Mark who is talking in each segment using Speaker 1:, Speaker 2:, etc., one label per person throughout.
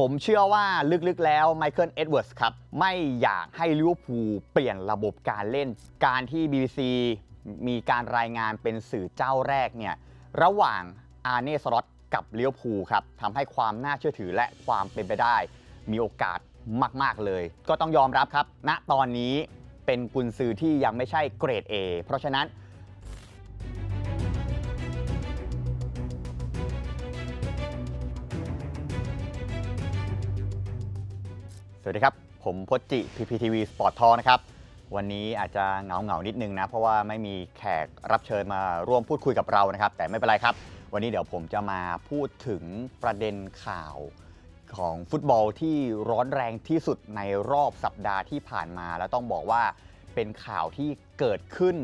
Speaker 1: ผมเชื่อว่าลึกๆแล้วไมเคิลเอ็ดเวิร์ดส์ครับ ไม่อยากให้ลิเวอร์พูลเปลี่ยนระบบการเล่น การที่ BBC มีการรายงานเป็นสื่อเจ้าแรกเนี่ย ระหว่างอาร์เน่สล็อตกับลิเวอร์พูลครับทำให้ความน่าเชื่อถือและความเป็นไปได้ มีโอกาสมาก ๆ เลย ก็ต้องยอมรับครับณตอนนี้เป็นกุนซือที่ยังไม่ใช่เกรด A เพราะฉะนั้น สวัสดีครับ ผมพจจิ PPTV Sport Talk นะครับ วันนี้อาจจะเหงาเหงานิดนึงนะ เพราะว่าไม่มีแขกรับเชิญมาร่วมพูดคุยกับเรานะครับ แต่ไม่เป็นไรครับ วันนี้เดี๋ยวผมจะมาพูดถึงประเด็นข่าวของฟุตบอลที่ร้อนแรงที่สุดในรอบสัปดาห์ที่ผ่านมา แล้วต้องบอกว่าเป็นข่าวที่เกิดขึ้น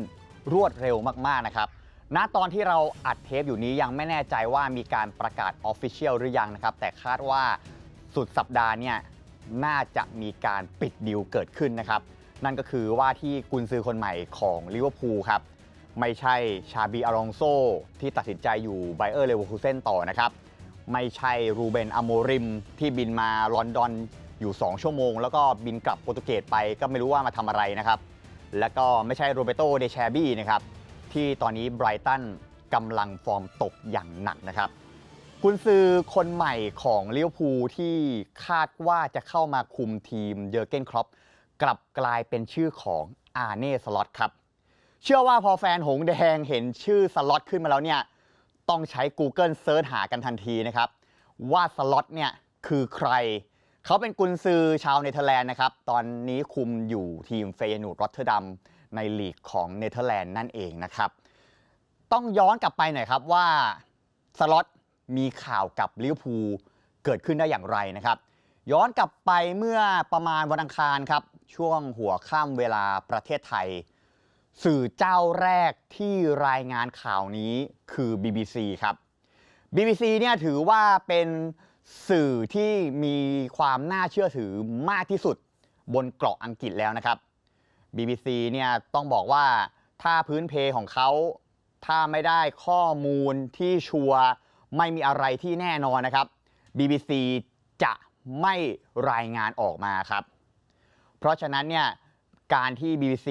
Speaker 1: รวดเร็วมาก ๆ นะครับ ณ ตอนที่เราอัดเทปอยู่นี้ยังไม่แน่ใจว่ามีการประกาศออฟฟิเชียลหรือยังนะครับ แต่คาดว่าสุดสัปดาห์เนี่ย น่าจะมีการปิดดีลเกิดขึ้นนะครับ นั่นก็คือว่าที่กุนซือคนใหม่ของลิเวอร์พูลครับ ไม่ใช่ชาบีอารองโซที่ตัดสินใจอยู่ไบเออร์เลเวอร์คูเซนต่อนะครับ ไม่ใช่รูเบนอโมริมที่บินมาลอนดอนอยู่ 2 ชั่วโมง แล้วก็บินกลับโปรตุเกสไปก็ไม่รู้ว่ามาทำอะไรนะครับ แล้วก็ไม่ใช่โรเบโตเดแชบี้นะครับที่ตอนนี้ไบรตันกำลังฟอร์มตกอย่างหนักนะครับ กุนซือคนใหม่ของเลิเวอร์พูที่คาดว่าจะเข้ามาคุมทีมเยอร์เกนครอปกลับกลายเป็นชื่อของอาเน่สล็อตครับ เชื่อว่าพอแฟนหงแดงเห็นชื่อสล็อตขึ้นมาแล้วเนี่ย ต้องใช้ Google เซิร์ชหากันทันทีนะครับ ว่าสล็อตเนี่ยคือใคร เขาเป็นกุนซือชาวเนเธอร์แลนด์นะครับ ตอนนี้คุมอยู่ทีมเฟยนูดรอตเทอร์ดัมในลีกของเนเธอร์แลนด์นั่นเองนะครับ ต้องย้อนกลับไปหน่อยครับว่าสล็อต มีข่าวกับลิเวอร์พูลเกิดขึ้นได้อย่างไรนะครับ ย้อนกลับไปเมื่อประมาณวันอังคารครับ ช่วงหัวค่ำเวลาประเทศไทย สื่อเจ้าแรกที่รายงานข่าวนี้คือ BBC ครับ BBC เนี่ยถือว่าเป็นสื่อที่มีความน่าเชื่อถือมากที่สุดบนเกาะอังกฤษแล้วนะครับ BBC เนี่ยต้องบอกว่าถ้าพื้นเพของเขา ถ้าไม่ได้ข้อมูลที่ชัวร์ ไม่มีอะไรที่แน่นอนนะครับ BBC จะไม่รายงานออกมาครับ เพราะฉะนั้นเนี่ยการที่ BBC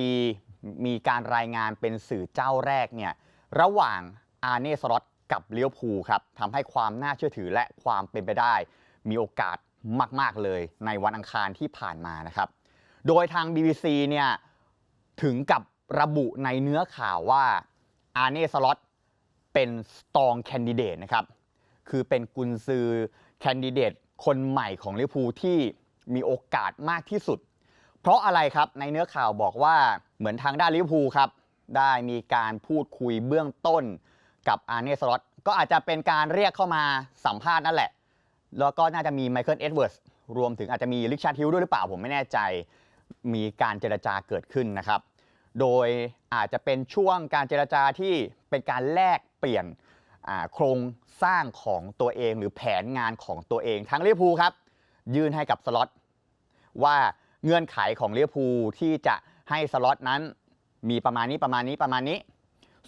Speaker 1: มีการรายงานเป็นสื่อเจ้าแรกเนี่ยระหว่างอาร์เน่สล็อตกับเลี้ยวภูครับทำให้ความน่าเชื่อถือและความเป็นไปได้ มีโอกาสมาก ๆ เลยในวันอังคารที่ผ่านมานะครับ โดยทาง BBC เนี่ยถึงกับระบุในเนื้อข่าวว่าอาร์เน่สล็อต เป็นสตองแคนดิเดตนะครับ คือเป็นกุนซือแคนดิเดตคนใหม่ของลิเวอร์พูลที่มีโอกาสมากที่สุด เพราะอะไรครับในเนื้อข่าวบอกว่าเหมือนทางด้านลิเวอร์พูลครับได้มีการพูดคุยเบื้องต้นกับอาร์เนสล็อตก็อาจจะเป็นการเรียกเข้ามาสัมภาษณ์นั่นแหละ แล้วก็น่าจะมีไมเคิลเอ็ดเวิร์ดรวมถึงอาจจะมีริชาร์ดฮิลด้วยหรือเปล่าผมไม่แน่ใจ มีการเจรจาเกิดขึ้นนะครับ โดยอาจจะเป็นช่วงการเจรจาที่เป็นการแลกเปลี่ยนโครงสร้างของตัวเองหรือแผนงานของตัวเองทั้งลิเวอร์พูครับ ยื่นให้กับสล็อตว่าเงื่อนไขของลิเวอร์พูที่จะให้สล็อตนั้นมีประมาณนี้ประมาณนี้ประมาณนี้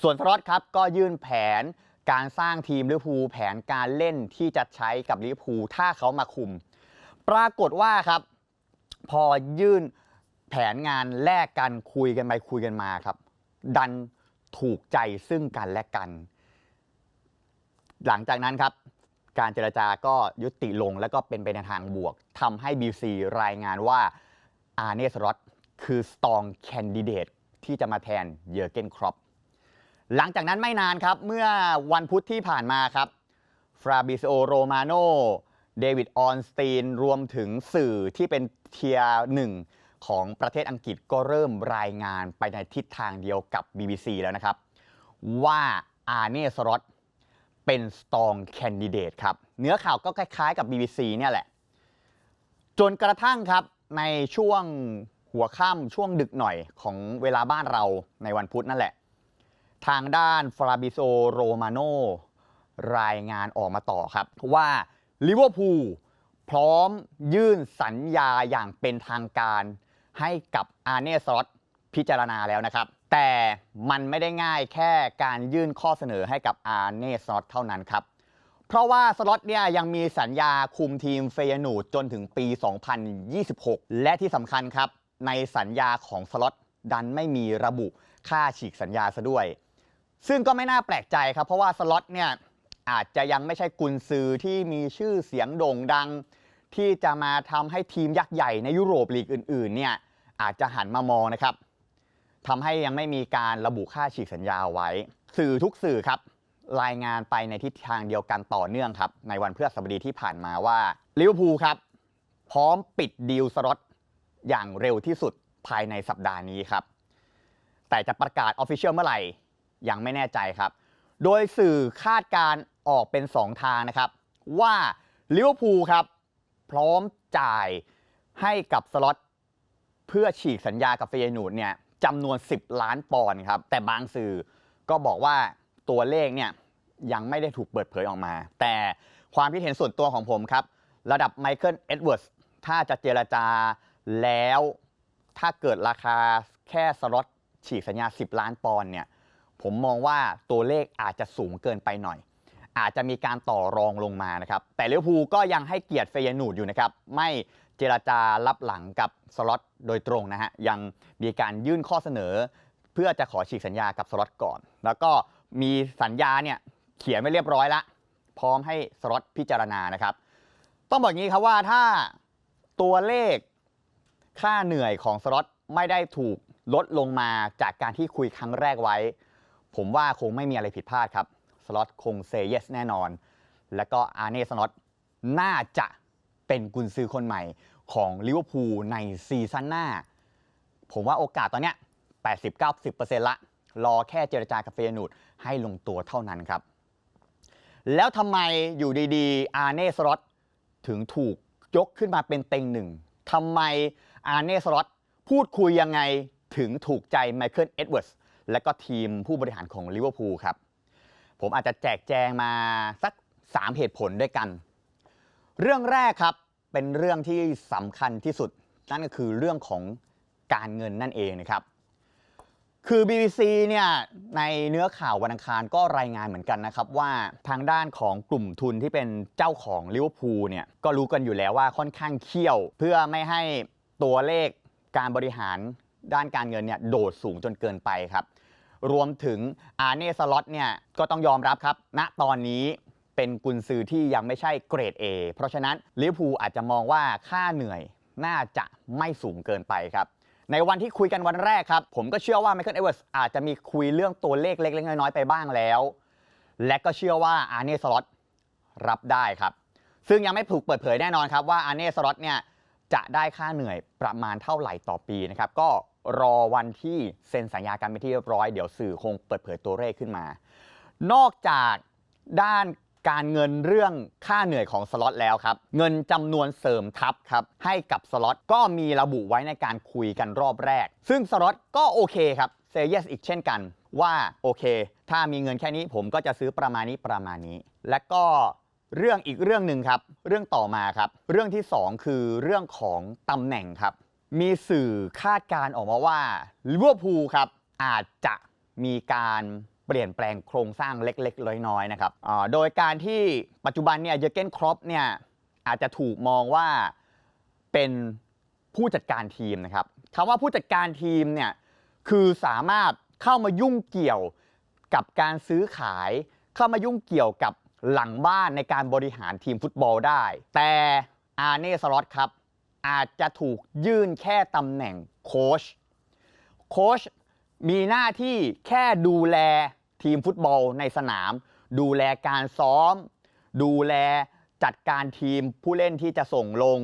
Speaker 1: ส่วนสล็อตครับก็ยื่นแผนการสร้างทีมลิเวอร์พูลแผนการเล่นที่จะใช้กับลิเวอร์พูลถ้าเขามาคุม ปรากฏว่าครับ พอยื่น แผนงานแลกกันคุยกันไปคุยกันมาครับ ดันถูกใจซึ่งกันและกัน หลังจากนั้นครับการเจรจาก็ยุติลงแล้วก็เป็นไปในทางบวกทำให้ BC รายงานว่าอาร์เนสรอตคือสตองแคนดิเดตที่จะมาแทนเยอร์เกนครอปหลังจากนั้นไม่นานครับ เมื่อวันพุธที่ผ่านมาครับฟราบิโอโรมาโนเดวิดออนสตีนรวมถึงสื่อที่เป็นเทียร์หนึ่ง ของประเทศอังกฤษก็เริ่มรายงานไปในทิศทางเดียวกับ BBC แล้วนะครับ ว่าอาร์เนสรอตเป็นสตองแคนดิเดตครับ เนื้อข่าวก็คล้าย ๆ กับ BBC เนี่ยแหละ จนกระทั่งครับในช่วงหัวค่ำช่วงดึกหน่อยของเวลาบ้านเราในวันพุธนั่นแหละ ทางด้านฟราบิโซโรมาโนรายงานออกมาต่อครับ ว่าลิเวอร์พูลพร้อมยื่นสัญญาอย่างเป็นทางการ ให้กับอาร์เนสล็อตพิจารณาแล้วนะครับ แต่มันไม่ได้ง่ายแค่การยื่นข้อเสนอให้กับอาร์เนสล็อตเท่านั้นครับ เพราะว่าสล็อตเนี่ยยังมีสัญญาคุมทีมเฟยนูจนถึงปี 2026 และที่สำคัญครับ ในสัญญาของสล็อตดันไม่มีระบุค่าฉีกสัญญาซะด้วย ซึ่งก็ไม่น่าแปลกใจครับ เพราะว่าสล็อตเนี่ยอาจจะยังไม่ใช่กุนซือที่มีชื่อเสียงโด่งดัง ที่จะมาทำให้ทีมยักษ์ใหญ่ในยุโรปลีกอื่นๆเนี่ยอาจจะหันมามองนะครับทำให้ยังไม่มีการระบุค่าฉีกสัญญาไว้ สื่อทุกสื่อครับ รายงานไปในทิศทางเดียวกันต่อเนื่องครับ ในวันพฤหัสบดีที่ผ่านมาว่าลิเวอร์พูลครับ พร้อมปิดดีลสล็อตอย่างเร็วที่สุดภายในสัปดาห์นี้ครับ แต่จะประกาศออฟฟิเชียลเมื่อไหร่ ยังไม่แน่ใจครับ โดยสื่อคาดการออกเป็น 2 ทางนะครับ ว่าลิเวอร์พูลครับ พร้อมจ่ายให้กับสล็อตเพื่อฉีกสัญญากับเฟยนูดเนี่ยจำนวน 10 ล้านปอนด์ครับ แต่บางสื่อก็บอกว่าตัวเลขเนี่ยยังไม่ได้ถูกเปิดเผยออกมา แต่ความคิดเห็นส่วนตัวของผมครับ ระดับไมเคิลเอ็ดเวิร์สถ้าจะเจรจาแล้วถ้าเกิดราคาแค่สล็อตฉีกสัญญา 10 ล้านปอนด์เนี่ยผมมองว่าตัวเลขอาจจะสูงเกินไปหน่อย อาจจะมีการต่อรองลงมานะครับ แต่เลิเวอร์พูก็ยังให้เกียรติเฟยนูดอยู่นะครับ ไม่เจราจารับหลังกับสล็อตโดยตรงนะฮะ ยังมีการยื่นข้อเสนอ เพื่อจะขอฉีกสัญญากับสล็อตก่อน แล้วก็มีสัญญาเนี่ยเขียนไว้เรียบร้อยละ พร้อมให้สล็อตพิจารณานะครับ ต้องบอกงี้ครับว่าถ้าตัวเลขค่าเหนื่อยของสล็อตไม่ได้ถูกลดลงมาจากการที่คุยครั้งแรกไว้ ผมว่าคงไม่มีอะไรผิดพลาดครับ สล็อตคงเซเยสแน่นอน แล้วก็อาร์เน่สล็อตน่าจะเป็นกุนซือคนใหม่ของลิเวอร์พูลในซีซั่นหน้า ผมว่าโอกาสตอนเนี้ย 80-90%ละ รอแค่เจรจากับเฟยนูดให้ลงตัวเท่านั้นครับ แล้วทำไมอยู่ดีๆ อาร์เน่สล็อตถึงถูกยกขึ้นมาเป็นเต็งหนึ่งทำไมอาร์เน่สล็อตพูดคุยยังไงถึงถูกใจไมเคิลเอ็ดเวิร์ดและก็ทีมผู้บริหารของลิเวอร์พูลครับ ผมอาจจะแจกแจงมาสัก 3 เหตุผลด้วยกัน เรื่องแรกครับเป็นเรื่องที่สำคัญที่สุด นั่นก็คือเรื่องของการเงินนั่นเองนะครับคือ BBC เนี่ยในเนื้อข่าววันอังคารก็รายงานเหมือนกันนะครับ ว่าทางด้านของกลุ่มทุนที่เป็นเจ้าของลิเวอร์พูลเนี่ยก็รู้กันอยู่แล้วว่าค่อนข้างเขี้ยว เพื่อไม่ให้ตัวเลขการบริหารด้านการเงินเนี่ยโดดสูงจนเกินไปครับ รวมถึงอาเน่สล็อตเนี่ยก็ต้องยอมรับครับ ณตอนนี้เป็นกุนซือที่ยังไม่ใช่เกรด A เพราะฉะนั้นลิเวอร์พูลอาจจะมองว่าค่าเหนื่อยน่าจะไม่สูงเกินไปครับ ในวันที่คุยกันวันแรกครับ ผมก็เชื่อว่าไมเคิลเอเวอร์สอาจจะมีคุยเรื่องตัวเลขเล็กๆน้อยๆไปบ้างแล้ว และก็เชื่อว่าอาเน่สล็อตรับได้ครับ ซึ่งยังไม่ถูกเปิดเผยแน่นอนครับว่าอาเน่สล็อตเนี่ยจะได้ค่าเหนื่อยประมาณเท่าไหร่ต่อปีนะครับ ก็ รอวันที่เซ็นสัญญากันไปนที่เรียบร้อย เดี๋ยวสื่อคงเปิดเผยตัวเลขขึ้นมา นอกจากด้านการเงินเรื่องค่าเหนื่อยของสล็อตแล้วครับ เงินจำนวนเสริมทัพครับให้กับสล็อตก็มีระบุไว้ในการคุยกันรอบแรก ซึ่งสล็อตก็โอเคครับเซเยสอีกเช่นกันว่าโอเค ถ้ามีเงินแค่นี้ผมก็จะซื้อประมาณนี้ประมาณนี้ และก็เรื่องอีกเรื่องหนึ่งครับ เรื่องต่อมาครับ เรื่องที่ 2 คือเรื่องของตำแหน่งครับ มีสื่อคาดการออกมาว่าลิเวอร์พูลครับอาจจะมีการเปลี่ยนแปลงโครงสร้างเล็กๆ น้อยๆนะครับโดยการที่ปัจจุบันเนี่ยเยอร์เกนครอปเนี่ยอาจจะถูกมองว่าเป็นผู้จัดการทีมนะครับคำว่าผู้จัดการทีมเนี่ยคือสามารถเข้ามายุ่งเกี่ยวกับการซื้อขาย เข้ามายุ่งเกี่ยวกับหลังบ้านในการบริหารทีมฟุตบอลได้ แต่อาร์เน่สล็อตครับ อาจจะถูกยื่นแค่ตำแหน่งโค้ชโค้ชมีหน้าที่แค่ดูแลทีมฟุตบอลในสนาม ดูแลการซ้อม ดูแลจัดการทีมผู้เล่นที่จะส่งลง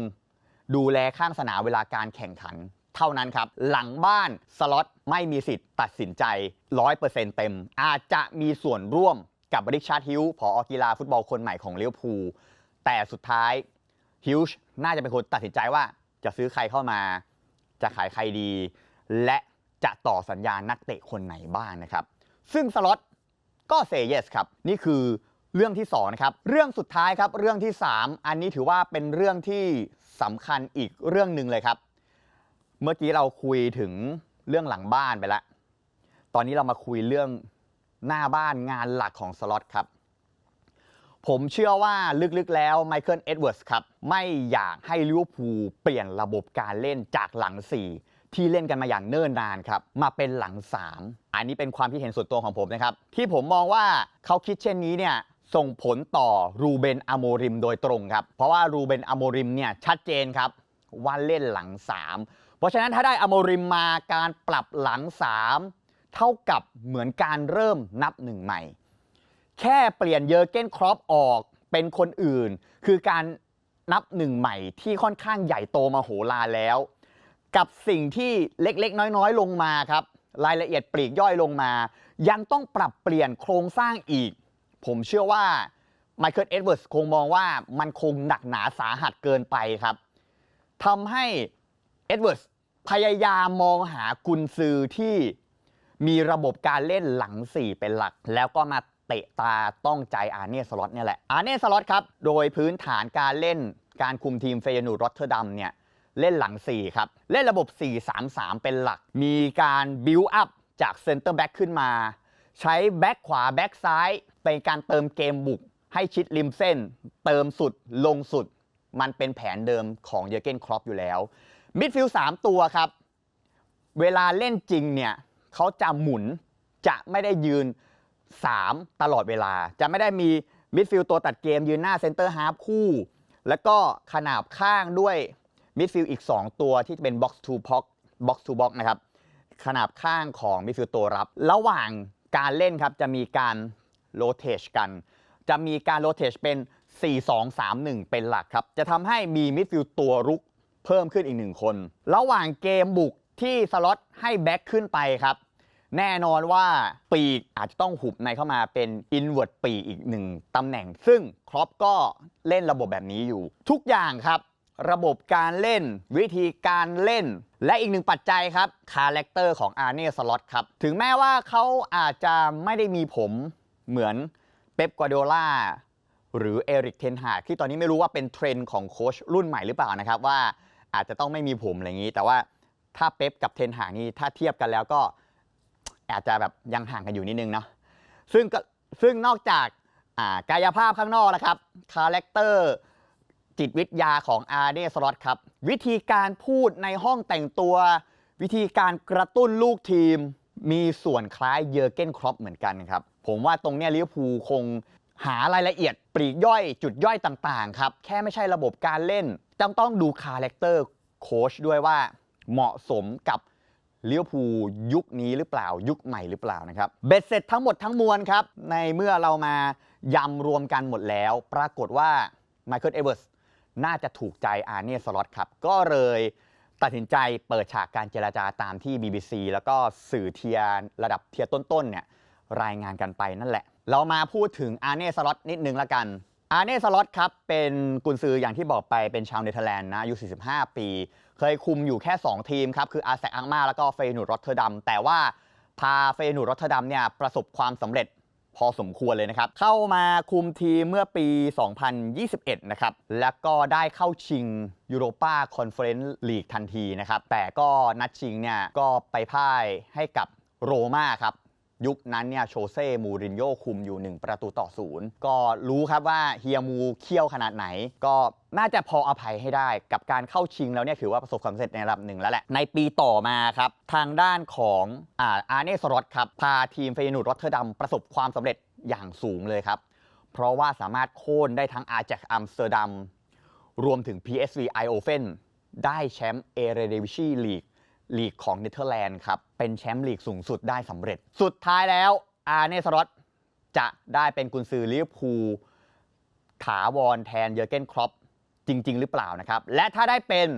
Speaker 1: ดูแลข้างสนามเวลาการแข่งขัน เท่านั้นครับ หลังบ้านสล็อตไม่มีสิทธิ์ตัดสินใจ 100%เต็ม อาจจะมีส่วนร่วมกับบริชาร์ดฮิลผอกีฬาฟุตบอลคนใหม่ของเลิเวอร์พูแต่สุดท้ายฮิลช์ น่าจะเป็นคนตัดสินใจว่าจะซื้อใครเข้ามา จะขายใครดี และจะต่อสัญญานักเตะคนไหนบ้างนะครับ ซึ่งสล็อตก็เซเยสครับ นี่คือเรื่องที่2นะครับ เรื่องสุดท้ายครับ เรื่องที่ 3 อันนี้ถือว่าเป็นเรื่องที่สำคัญอีกเรื่องหนึ่งเลยครับ เมื่อกี้เราคุยถึงเรื่องหลังบ้านไปแล้ว ตอนนี้เรามาคุยเรื่องหน้าบ้านงานหลักของสล็อตครับ ผมเชื่อว่าลึกๆแล้วไมเคิลเอ็ดเวิร์ดครับ ไม่อยากให้ลิเวอร์พูลเปลี่ยนระบบการเล่นจากหลัง 4 ที่เล่นกันมาอย่างเนิ่นนานครับ มาเป็นหลัง 3 อันนี้เป็นความคิดเห็นส่วนตัวของผมนะครับ ที่ผมมองว่าเขาคิดเช่นนี้เนี่ยส่งผลต่อรูเบนอโมริมโดยตรงครับ เพราะว่ารูเบนอโมริมเนี่ยชัดเจนครับว่าเล่นหลัง 3 เพราะฉะนั้นถ้าได้อโมริมมาการปรับหลัง 3 เท่ากับเหมือนการเริ่มนับหนึ่งใหม่ แค่เปลี่ยนเยอร์เก้นครอปออกเป็นคนอื่น คือการนับหนึ่งใหม่ที่ค่อนข้างใหญ่โตมาโหฬารแล้ว กับสิ่งที่เล็กๆ น้อยๆ ลงมาครับ รายละเอียดปลีกย่อยลงมา ยังต้องปรับเปลี่ยนโครงสร้างอีก ผมเชื่อว่าไมเคิลเอ็ดเวิร์ดคงมองว่ามันคงหนักหนาสาหัสเกินไปครับทำให้เอ็ดเวิร์ดพยายามมองหากุนซือที่มีระบบการเล่นหลัง4เป็นหลัก แล้วก็มา เตะตาต้องใจอาเน่สล็อตเนี่ยแหละอาเน่สล็อตครับ โดยพื้นฐานการเล่นการคุมทีมเฟยนูรอตเทอร์ดัมเนี่ยเล่นหลัง 4 ครับ เล่นระบบ 4-3-3 เป็นหลัก มีการบิวอัพจากเซนเตอร์แบ็กขึ้นมา ใช้แบ็กขวาแบ็กซ้ายเป็นการเติมเกมบุก ให้ชิดริมเส้น เติมสุดลงสุด มันเป็นแผนเดิมของเยอเกนครอปอยู่แล้วมิดฟิลด์3ตัวครับ เวลาเล่นจริงเนี่ยเขาจะหมุนจะไม่ได้ยืน 3 ตลอดเวลา จะไม่ได้มีมิดฟิลด์ตัวตัดเกมยืนหน้าเซนเตอร์ฮาร์ฟคู่ แล้วก็ขนาบข้างด้วยมิดฟิลด์อีก 2 ตัวที่จะเป็นบ็อกซ์ทูบ็อกบ็อกซ์ทูบ็อกนะครับขนาบข้างของมิดฟิลด์ตัวรับ ระหว่างการเล่นครับจะมีการโรเทชกัน จะมีการโรเทชเป็น 4-2-3-1 เป็นหลักครับ จะทำให้มีมิดฟิลด์ตัวรุกเพิ่มขึ้นอีกหนึ่งคน ระหว่างเกมบุกที่สล็อตให้แบ็คขึ้นไปครับ แน่นอนว่าปีกอาจจะต้องหุบในเข้ามาเป็นอินเว r ร์ตปีกอีกหนึ่งตำแหน่ง ซึ่งครอปก็เล่นระบบแบบนี้อยู่ ทุกอย่างครับ ระบบการเล่น วิธีการเล่น และอีกหนึ่งปัจจัยครับคาแรคเตอร์ของอาร์เน่สล็อตครับ ถึงแม้ว่าเขาอาจจะไม่ได้มีผมเหมือนเป๊ปกัวเดโอล่าหรือเอริกเทนฮากที่ตอนนี้ไม่รู้ว่าเป็นเทรนด์ของโค้ชรุ่นใหม่หรือเปล่านะครับ ว่าอาจจะต้องไม่มีผมอะไรอย่างนี้ แต่ว่าถ้าเป๊ปกับเทนฮากนี่ถ้าเทียบกันแล้วก็ อาจจะแบบยังห่างกันอยู่นิดนึงเนาะซึ่งก็ซึ่งนอกจากกายภาพข้างนอกนะครับคาแรคเตอร์จิตวิทยาของอาร์เดสลอตครับ วิธีการพูดในห้องแต่งตัว วิธีการกระตุ้นลูกทีม มีส่วนคล้ายเยอร์เก้นครอปเหมือนกันครับ ผมว่าตรงเนี้ยลิเวอร์พูลคงหารายละเอียดปลีกย่อยจุดย่อยต่างๆครับ แค่ไม่ใช่ระบบการเล่น ต้องต้องดูคาแรคเตอร์โค้ชด้วยว่าเหมาะสมกับ เลิเวอร์พูลยุคนี้หรือเปล่ายุคใหม่หรือเปล่านะครับเบ็ดเสร็จทั้งหมดทั้งมวลครับ ในเมื่อเรามายำรวมกันหมดแล้ว ปรากฏว่าไมเคิลเอเวอร์สน่าจะถูกใจอาร์เน่สล็อตครับ ก็เลยตัดสินใจเปิดฉากการเจราจาตามที่ BBC แล้วก็สื่อเทียร์ระดับเทียร์ต้นๆเนี่ยรายงานกันไปนั่นแหละ เรามาพูดถึงอาร์เน่สล็อตนิดนึงละกัน อาร์เน่สล็อตครับ เป็นกุนซืออย่างที่บอกไปเป็นชาวเนเธอร์แลนด์นะอายุ 45 ปี เคยคุมอยู่แค่ 2 ทีมครับ คืออาแซกอังมาแล้วก็เฟยนูดรอตเทอร์ดัม แต่ว่าพาเฟยนูดรอตเทอร์ดัมเนี่ยประสบความสำเร็จพอสมควรเลยนะครับ เข้ามาคุมทีมเมื่อปี 2021 นะครับ แล้วก็ได้เข้าชิงยูโรปาคอนเฟอเรนซ์ลีกทันทีนะครับ แต่ก็นัดชิงเนี่ยก็ไปพ่ายให้กับโรม่าครับ ยุคนั้นเนี่ยโชเซ่มูรินโญ่คุมอยู่ 1 ประตูต่อศูนย์ก็รู้ครับว่าเฮียมูเคี่ยวขนาดไหน ก็น่าจะพออภัยให้ได้กับการเข้าชิงแล้วเนี่ยถือว่าประสบความสำเร็จในระดับหนึ่งแล้วแหละ ในปีต่อมาครับ ทางด้านของอาอาร์เนสรอตครับพาทีมเฟยนูดรอตเทอร์ดัมประสบความสำเร็จอย่างสูงเลยครับ เพราะว่าสามารถโค่นได้ทั้งอาแจกอัมสเตอร์ดัมรวมถึง PSV i o f e n ได้แชมป์เอเรเดวิชีลีก ลีกของเนเธอร์แลนด์ครับ เป็นแชมป์ลีกสูงสุดได้สำเร็จ สุดท้ายแล้วอาร์เนสรอตจะได้เป็นกุนซือลิเวอร์พูลถาวรแทนเยอร์เกนครอปจริง ๆ หรือเปล่านะครับ และถ้าได้เป็น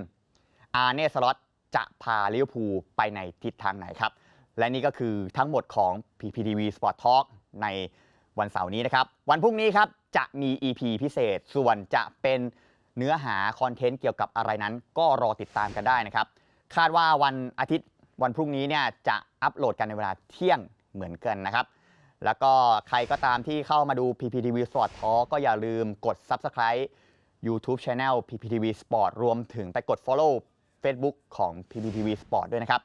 Speaker 1: อาร์เนสรอตจะพาลิเวอร์พูลไปในทิศทางไหนครับ และนี่ก็คือทั้งหมดของ PPTV Sport Talk ในวันเสาร์นี้นะครับ วันพรุ่งนี้ครับจะมี EP พิเศษ ส่วนจะเป็นเนื้อหาคอนเทนต์เกี่ยวกับอะไรนั้น ก็รอติดตามกันได้นะครับ คาดว่าวันอาทิตย์วันพรุ่งนี้เนี่ยจะอัปโหลดกันในเวลาเที่ยงเหมือนกันนะครับ แล้วก็ใครก็ตามที่เข้ามาดู PPTV Sport Talk ก็อย่าลืมกด Subscribe YouTube Channel PPTV Sport รวมถึงไปกด Follow Facebook ของ PPTV Sport ด้วยนะครับ